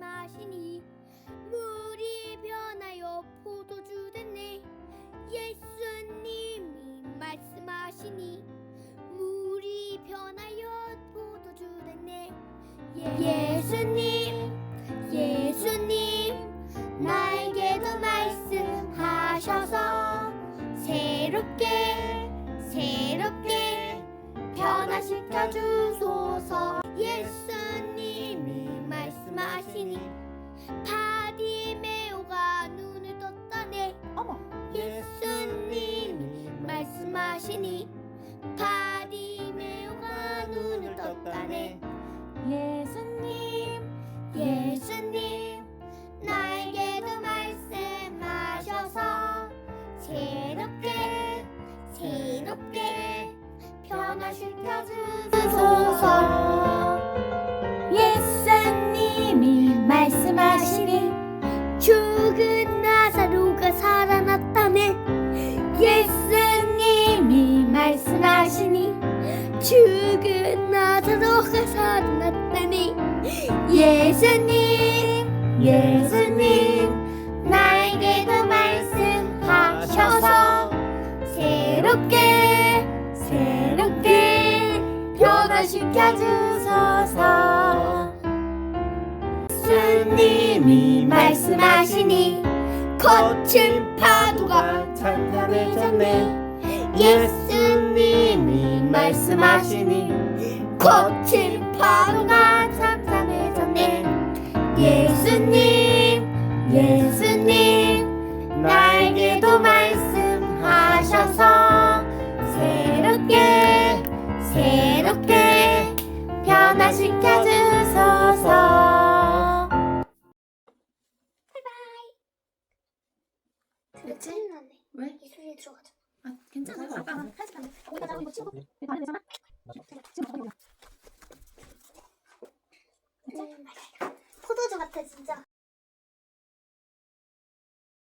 말씀하시니 물이 변하여 포도주 됐네. 예수님이 말씀하시니 물이 변하여 포도주 됐네. 예수님 예수님 나에게도 말씀하셔서 새롭게 새롭게 변화시켜 주소서. 예수 말씀하시니 바디메오가 눈을 떴다네 예수님. 예수님 나에게도 말씀하셔서 새롭게 새롭게 변화시켜 주 죽은 나사로가 살아났다네 예수님 예수님 나에게도 말씀하셔서 새롭게 새롭게 변화시켜 주소서. 예수님이 말씀하시니 거친 파도가 찬찬해졌네. 예수님이 말씀하시니 거친 파도가 참참해졌네. 예수님 예수님 나에게도 말씀하셔서 새롭게 새롭게 변화시켜 주소서. 근데 짜증나네 왜? 이 소리에 들어가자 아 괜찮아 이거 치고 되잖아? 지금 거기 음, 포도주 같아 진짜